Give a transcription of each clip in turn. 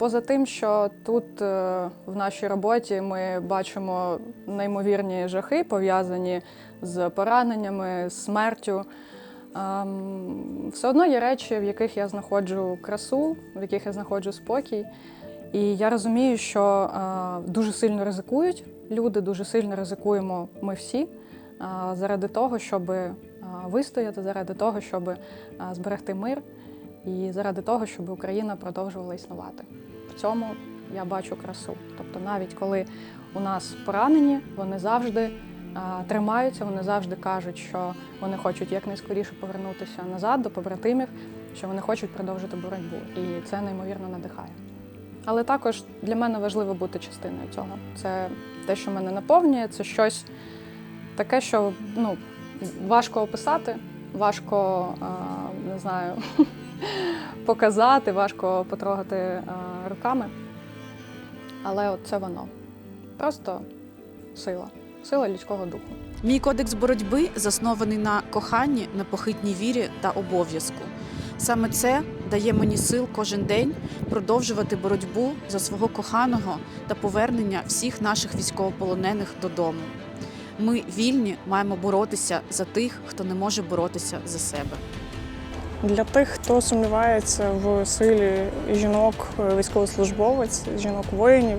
Поза тим, що тут е, в нашій роботі ми бачимо неймовірні жахи, пов'язані з пораненнями, з смертю. ем, Все одно є речі, в яких я знаходжу красу, в яких я знаходжу спокій. І я розумію, що е, дуже сильно ризикують люди, дуже сильно ризикуємо ми всі е, заради того, щоб вистояти, заради того, щоб зберегти мир і заради того, щоб Україна продовжувала існувати. В цьому я бачу красу. Тобто, навіть коли у нас поранені, вони завжди тримаються, вони завжди кажуть, що вони хочуть якнайскоріше повернутися назад до побратимів, що вони хочуть продовжити боротьбу. І це неймовірно надихає. Але також для мене важливо бути частиною цього. Це те, що мене наповнює, це щось таке, що ну, важко описати, важко не знаю, показати, важко потрогати руками. Але от це воно. Просто сила, сила людського духу. Мій кодекс боротьби заснований на коханні, непохитній вірі та обов'язку. Саме це дає мені сил кожен день продовжувати боротьбу за свого коханого та повернення всіх наших військовополонених додому. Ми вільні маємо боротися за тих, хто не може боротися за себе. Для тих, хто сумнівається в силі жінок е, військовослужбовець, жінок воїнів,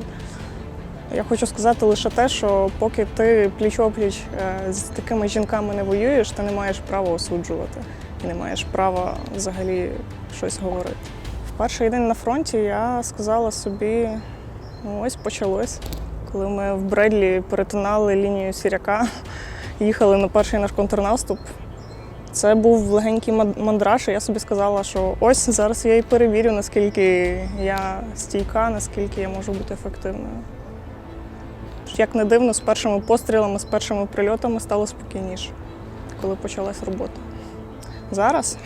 я хочу сказати лише те, що поки ти пліч-опліч е, з такими жінками не воюєш, ти не маєш права осуджувати, і не маєш права взагалі щось говорити. В перший день на фронті я сказала собі: ну ось почалось. Коли ми в Бредлі перетинали лінію Сіряка, їхали на перший наш контрнаступ. Це був легенький мандраж, і я собі сказала, що ось зараз я і перевірю, наскільки я стійка, наскільки я можу бути ефективною. Як не дивно, з першими пострілами, з першими прильотами стало спокійніше, коли почалась робота. Зараз.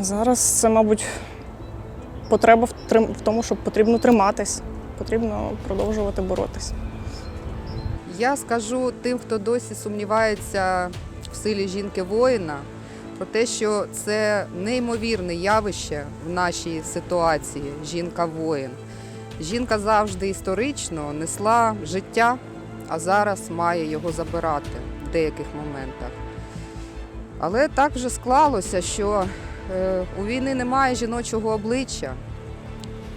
Зараз це, мабуть, потреба в, тому, щоб потрібно триматись, потрібно продовжувати боротися. Я скажу тим, хто досі сумнівається в силі жінки-воїна, про те, що це неймовірне явище в нашій ситуації жінка-воїн. Жінка завжди історично несла життя, а зараз має його забирати в деяких моментах. Але так вже склалося, що е, у війни немає жіночого обличчя,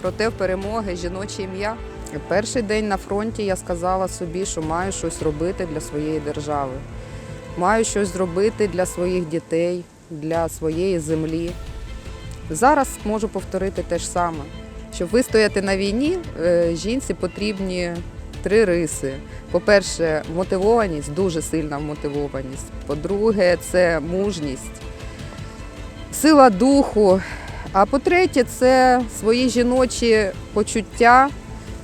проте в перемоги жіноче ім'я. Перший день на фронті я сказала собі, що маю щось робити для своєї держави. Маю щось зробити для своїх дітей, для своєї землі. Зараз можу повторити те ж саме. Щоб вистояти на війні, е, жінці потрібні три риси. По-перше, мотивованість, дуже сильна мотивованість. По-друге, це мужність, сила духу. А по-третє, це свої жіночі почуття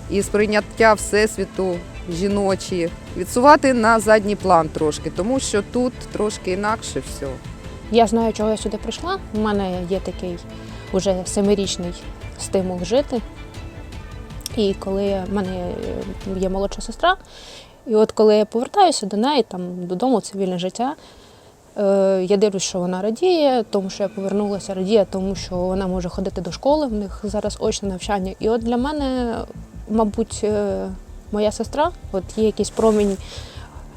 і сприйняття всесвіту жіночі, відсувати на задній план трошки, тому що тут трошки інакше все. Я знаю, чого я сюди прийшла. У мене є такий уже семирічний стимул жити. І коли в мене є молодша сестра, і от коли я повертаюся до неї, там додому, цивільне життя, е, я дивлюсь, що вона радіє, тому що я повернулася, радіє, тому що вона може ходити до школи, в них зараз очне навчання. І от для мене, мабуть, е, моя сестра, от є якийсь промінь,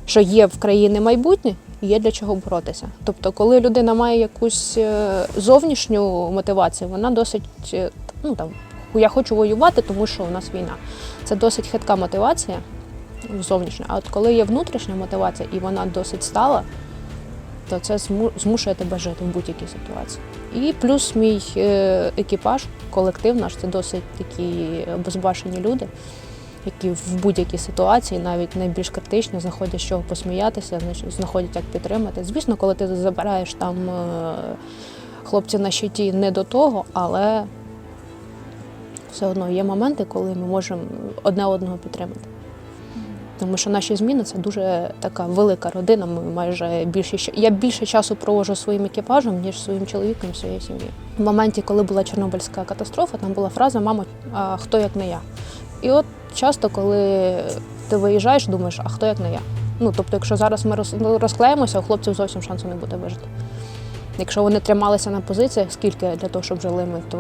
що є в країни майбутнє, і є для чого боротися. Тобто, коли людина має якусь е, зовнішню мотивацію, вона досить е, ну там я хочу воювати, тому що у нас війна. Це досить хитка мотивація зовнішня. А от коли є внутрішня мотивація і вона досить стала, то це зму- змушує тебе жити в будь-якій ситуації. І плюс мій е, екіпаж, колектив наш це досить такі безбашені люди, які в будь-якій ситуації, навіть найбільш критично, знаходять з чого посміятися, знаходять як підтримати. Звісно, коли ти забираєш там е, хлопців на щиті не до того, але все одно є моменти, коли ми можемо одне одного підтримати. Тому що наші зміни це дуже така велика родина. Ми майже більше я більше часу проводжу своїм екіпажем, ніж своїм чоловіком, своєю сім'єю. В моменті, коли була Чорнобильська катастрофа, там була фраза Мамо, а хто як не я? І от часто, коли ти виїжджаєш, думаєш, а хто як не я? Ну тобто, якщо зараз ми роз- розклеїмося, у хлопців зовсім шансу не буде вижити. Якщо вони трималися на позиціях, скільки для того, щоб жили ми, то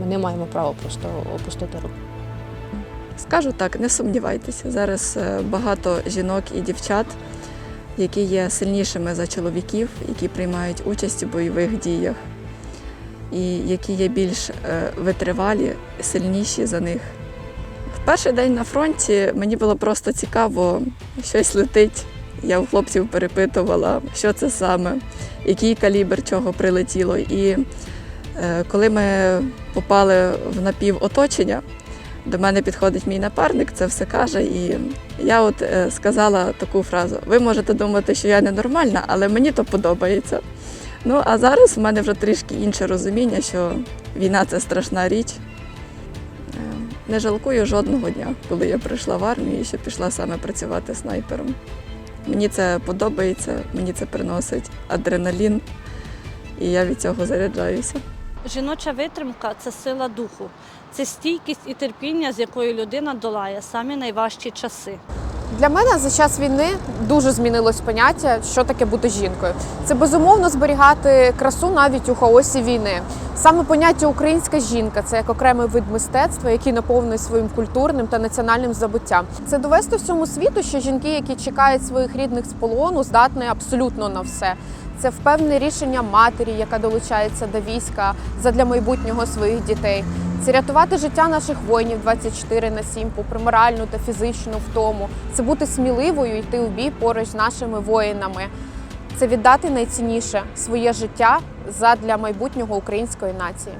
ми не маємо права просто опустити руку. Скажу так, не сумнівайтеся. Зараз е, багато жінок і дівчат, які є сильнішими за чоловіків, які приймають участь у бойових діях, і які є більш е, витривалі, сильніші за них. В перший день на фронті мені було просто цікаво, щось летить. Я у хлопців перепитувала, що це саме, який калібр чого прилетіло. І е, коли ми попали в напівоточення, до мене підходить мій напарник, це все каже, і я от е, сказала таку фразу: ви можете думати, що я ненормальна, але мені то подобається. Ну а зараз в мене вже трішки інше розуміння, що війна це страшна річ. Е, Не жалкую жодного дня, коли я прийшла в армію і ще пішла саме працювати снайпером. Мені це подобається, мені це приносить адреналін, і я від цього заряджаюся. Жіноча витримка це сила духу, це стійкість і терпіння, з якою людина долає самі найважчі часи. Для мене за час війни дуже змінилось поняття, що таке бути жінкою. Це безумовно зберігати красу навіть у хаосі війни. Саме поняття українська жінка це як окремий вид мистецтва, який наповнений своїм культурним та національним забуттям. Це довести всьому світу, що жінки, які чекають своїх рідних з полону, здатні абсолютно на все. Це впевнене рішення матері, яка долучається до війська задля майбутнього своїх дітей. Це рятувати життя наших воїнів 24 на 7, попри моральну та фізичну втому. Це бути сміливою, йти у бій поруч з нашими воїнами. Це віддати найцінніше своє життя задля майбутнього української нації.